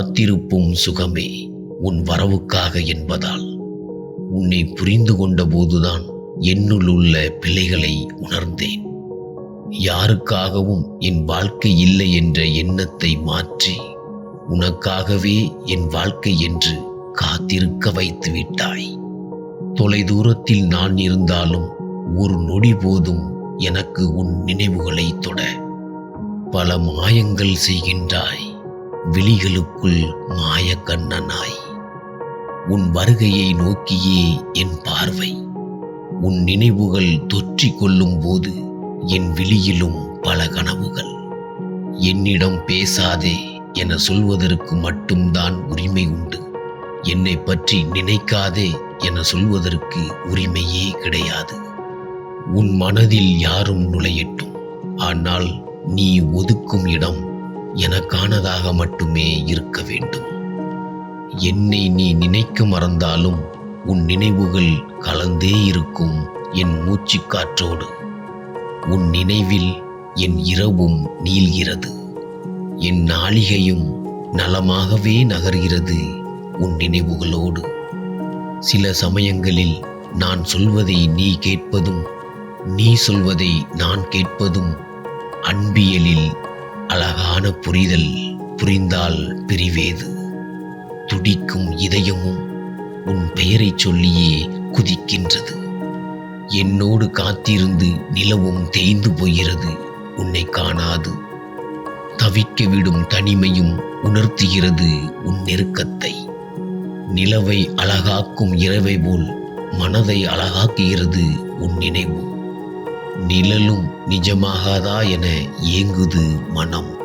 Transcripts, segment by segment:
காத்திருப்பும் சுகமே உன் வரவுக்காக என்பதால். உன்னை புரிந்து கொண்ட போதுதான் என்னுள் உள்ள பிழைகளை உணர்ந்தேன். யாருக்காகவும் என் வாழ்க்கை இல்லை என்ற எண்ணத்தை மாற்றி உனக்காகவே என் வாழ்க்கை என்று காத்திருக்க வைத்து விட்டாய். தொலைதூரத்தில் நான் இருந்தாலும் ஒரு நொடி போதும் எனக்கு உன் நினைவுகளை தொட. பல மாயங்கள் செய்கின்றாய். விழிகளுக்குள் மாயக்கண்ணனாய். உன் வருகையை நோக்கியே என் பார்வை. உன் நினைவுகள் தொற்றிக் கொள்ளும் போது என் விழியிலும் பல கனவுகள். என்னிடம் பேசாதே என சொல்வதற்கு மட்டும்தான் உரிமை உண்டு. என்னை பற்றி நினைக்காதே என சொல்வதற்கு உரிமையே கிடையாது. உன் மனதில் யாரும் நுழையட்டும். ஆனால் நீ ஒதுக்கும் இடம் எனக்கானதாக மட்டுமே இருக்க வேண்டும். என்னை நீ நினைக்க மறந்தாலும் உன் நினைவுகள் கலந்தே இருக்கும் என் மூச்சு காற்றோடு உன் நினைவில் என் இரவும் நீள்கிறது. என் நாளிகையும் நலமாகவே நகர்கிறது உன் நினைவுகளோடு. சில சமயங்களில் நான் சொல்வதை நீ கேட்பதும் நீ சொல்வதை நான் கேட்பதும் அன்பியலில் அழகான புரிதல் புரிந்தால் பிரிவேது. துடிக்கும் இதயமும் உன் பெயரைச் சொல்லியே குதிக்கின்றது. என்னோடு காத்திருந்து நிலவும் தேய்ந்து போகிறது உன்னை காணாது. தவிக்க விடும் தனிமையும் உணர்த்துகிறது உன் நெருக்கத்தை. நிலவை அழகாக்கும் இரவை போல் மனதை அழகாக்குகிறது உன் நினைவு. நிழலும் நிஜமாகாதா என ஏங்குது மனம்.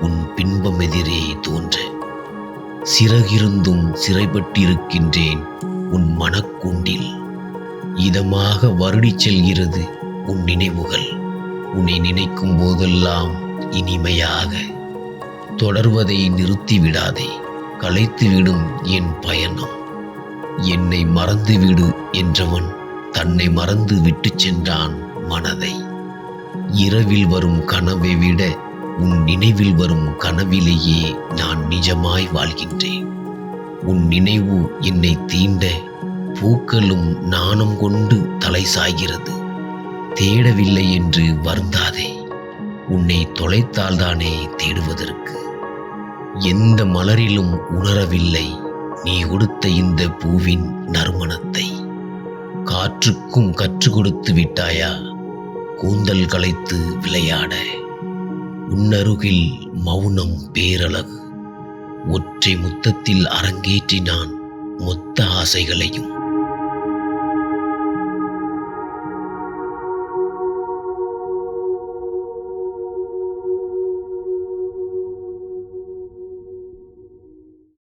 உன் பின்பம் எதிரே தோன்ற. சிறகிருந்தும் சிறைப்பட்டிருக்கின்றேன் உன் மனக்கூண்டில். இதமாக வருடி செல்கிறது உன் நினைவுகள். உன்னை நினைக்கும் போதெல்லாம் இனிமையாக. தொடர்வதை நிறுத்தி விடாதே. களைத்துவிடும் என் பயணம். என்னை மறந்துவிடு என்றவன் தன்னை மறந்து விட்டு சென்றான். மனதை. இரவில் வரும் கனவை விட உன் நினைவில் வரும் கனவிலேயே நான் நிஜமாய் வாழ்கின்றேன். உன் நினைவு என்னை தீண்ட பூக்களும் நாணம் கொண்டு தலை சாய்கிறது. தேடவில்லை என்று வருந்தாதே உன்னை தொலைத்தால்தானே தேடுவதற்கு. எந்த மலரிலும் உணரவில்லை நீ கொடுத்த இந்த பூவின் நறுமணத்தை. காற்றுக்கும் கற்றுக் கொடுத்து விட்டாயா? கூந்தல் களைத்து விளையாட உன்னருகில் மௌனம் பேரழகு. ஒற்றை முத்தத்தில் அரங்கேற்றினான் மொத்த ஆசைகளையும்.